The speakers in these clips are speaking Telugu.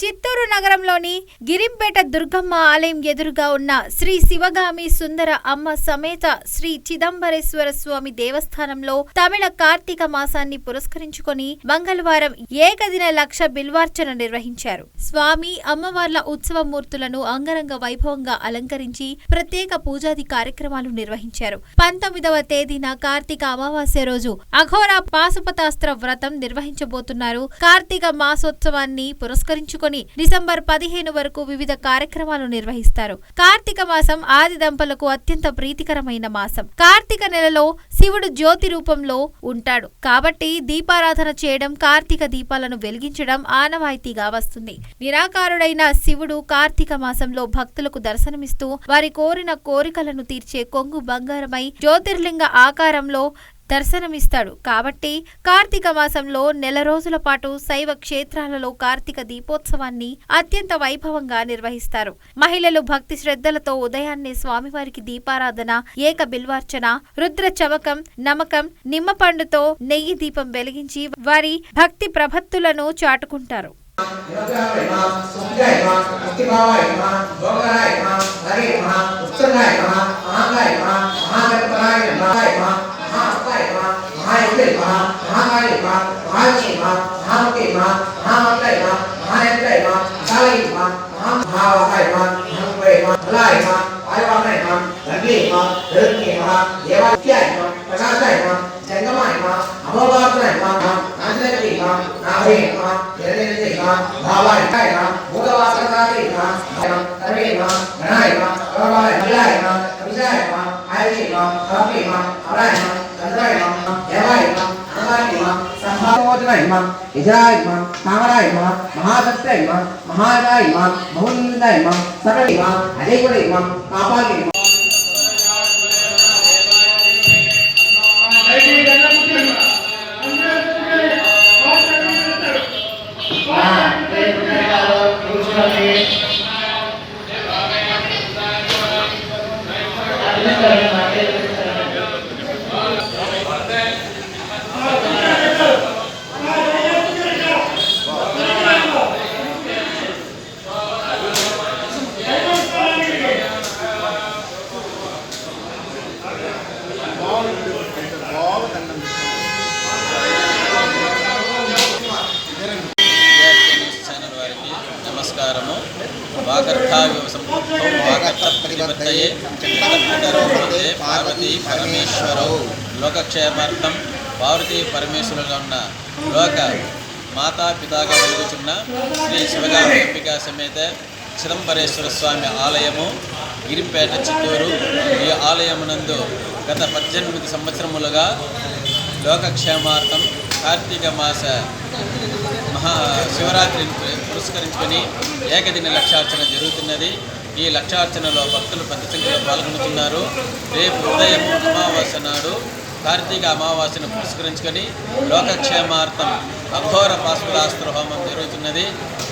చిత్తూరు నగరంలోని గిరింపేట దుర్గమ్మ ఆలయం ఎదురుగా ఉన్న శ్రీ శివగామి సుందర అమ్మ సమేత శ్రీ చిదంబరేశ్వర స్వామి దేవస్థానంలో తమిళ కార్తీక మాసాన్ని పురస్కరించుకొని మంగళవారం ఏకదిన లక్ష బిల్వార్చన నిర్వహించారు. స్వామి అమ్మవార్ల ఉత్సవ మూర్తులను అంగరంగ వైభవంగా అలంకరించి ప్రత్యేక పూజాది కార్యక్రమాలు నిర్వహించారు. పంతొమ్మిదవ తేదీన కార్తీక అమావాస్య రోజు అఘోర పాశుపతాస్త్ర వ్రతం నిర్వహించబోతున్నారు. కార్తీక మాసోత్సవాన్ని పురస్కరించుకొని డిసెంబర్ పదిహేను వరకు వివిధ కార్యక్రమాలు నిర్వహిస్తారు. కార్తీక మాసం ఆది దంపలకు అత్యంత ప్రీతికరమైన మాసం. కార్తీక నెలలో శివుడు జ్యోతి రూపంలో ఉంటాడు. కాబట్టి దీపారాధన చేయడం కార్తీక దీపాలను వెలిగించడం ఆనవాయితీగా వస్తుంది. నిరాకారుడైన శివుడు కార్తీక మాసంలో భక్తులకు దర్శనమిస్తూ వారి కోరిన కోరికలను తీర్చే కొంగు బంగారమై జ్యోతిర్లింగ ఆకారంలో దర్శనమిస్తాడు. కాబట్టి కార్తీక మాసంలో నెల రోజుల పాటు శైవ క్షేత్రాలలో కార్తీక దీపోత్సవాన్ని అత్యంత వైభవంగా నిర్వహిస్తారు. మహిళలు భక్తి శ్రద్ధలతో ఉదయాన్నే స్వామివారికి దీపారాధన ఏక బిల్వార్చన రుద్ర చమకం నమకం నిమ్మపండుతో నెయ్యి దీపం వెలిగించి వారి భక్తి ప్రభత్తులను చాటుకుంటారు. నిమగ్నాయ มาหาได้มาหาได้มาไล่มาหาหาไล่มาหาไปมาไล่มาไปว่าไล่มาแล้วนี่มาเดินนี่มาเดี๋ยวว่าแก่มาประชาไล่มาแทงก็ไม่มาเอาบ้าไล่มาหาไล่ตีมาหาเองมาเดี๋นวนี่ตีมาหาไล่ไล่มบุตรวาสักการีมาไล่มาไล่มาไล่มาก็ไล่ไล่มาไม่ได้มาไอ้นี่มาครัก่มาเอาไล่มากัไล่มาเดี๋ยวไล่มาเอาไล่มา प्रयोजना इमाम यजना इमाम तामरा इमाम महादत्त इमाम महादा इमाम बहुनिंद इमाम सरल इमाम अजयगुण इमाम के इमाम Thank you. వాగర్థావివ సంపృక్తౌ వాగర్థ ప్రతిపత్తయే చిత్తపుటరోపతే పార్వతీ పరమేశ్వరౌ. లోకక్షేమార్థం పార్వతీ పరమేశ్వరులుగా ఉన్న లోక మాతా పితాగా వెలుగుచున్న శ్రీ శివగామి అంబికా సమేత చిదంబరేశ్వర స్వామి ఆలయము గిరింపేట చిత్తూరు. ఈ ఆలయమునందు గత పద్దెనిమిది సంవత్సరములుగా లోకక్షేమార్థం కార్తీక మాస మహా శివరాత్రిని పురస్కరించుకొని ఏకదిన లక్షార్చన జరుగుతున్నది. ఈ లక్షార్చనలో భక్తులు పెద్ద సంఖ్యలో పాల్గొనుతున్నారు రేపు ఉదయం అమావాస్య నాడు కార్తీక అమావాస్యను పురస్కరించుకొని లోకక్షేమార్థం అఘోర పాస్పదాస్త్ర హోమం జరుగుతున్నది.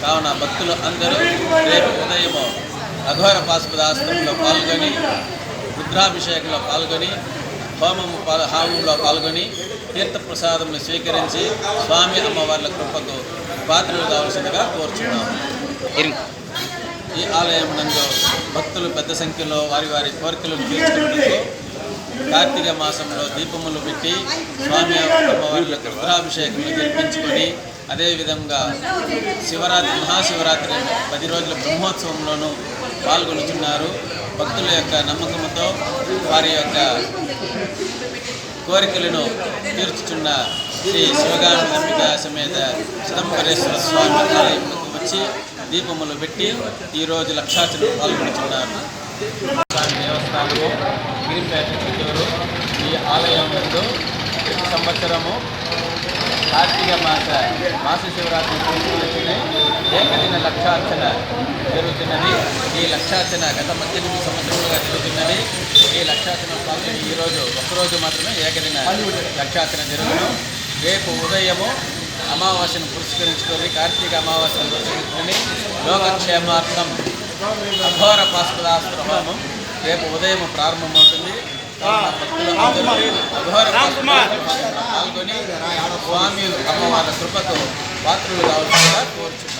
కావున భక్తులు అందరూ రేపు ఉదయము అఘోర పాస్పదాస్త్రంలో పాల్గొని రుద్రాభిషేకంలో పాల్గొని హోమము హోమంలో పాల్గొని తీర్థప్రసాదములు స్వీకరించి స్వామి అమ్మవార్ల కృపకు పాత్రలు కావలసిందిగా కోరుచున్నాము ఈ ఆలయం నందు భక్తులు పెద్ద సంఖ్యలో వారి వారి కోరికలను తీర్చుకున్నట్టు కార్తీక మాసంలో దీపములు పెట్టి స్వామి అమ్మవార్లకు రుద్రాభిషేకములు జరిపించుకొని అదేవిధంగా శివరాత్రి మహాశివరాత్రి పది రోజుల బ్రహ్మోత్సవంలోనూ పాల్గొనుచున్నారు. భక్తుల యొక్క నమ్మకంతో వారి యొక్క కోరికలను తీర్చుచున్న శ్రీ శివగామి సమేత చిదంబరేశ్వర స్వామి ఆలయంకు వచ్చి దీపములు పెట్టి ఈరోజు లక్షాచులు పాల్గొనుచున్నారు స్వామి దేవస్థానము గిరిపేట చిత్తూరు. ఈ ఆలయం ముందు ప్రతి సంవత్సరము కార్తీక మాస మాస శివరాత్రి పురస్కరించుకుని ఏకదిన లక్షార్చన జరుగుతున్నది. ఈ లక్షార్చన గత పద్దెనిమిది సంవత్సరాలుగా జరుగుతున్నది. ఈ లక్షార్చన పాల్గొని ఈరోజు ఒక్కరోజు మాత్రమే ఏకదిన లక్షార్చన జరుగును. రేపు ఉదయము అమావాస్యను పురస్కరించుకొని కార్తీక అమావాస్యను పురస్కరించుకొని లోకక్షేమార్థం అఘోర పాస్పదాస్త్ర హోమం రేపు ఉదయం ప్రారంభమవుతుంది. పాల్గొని స్వామి అమ్మవారి కృపతో పాత్రలు కావాల్సిందిగా కోరుచున్నాను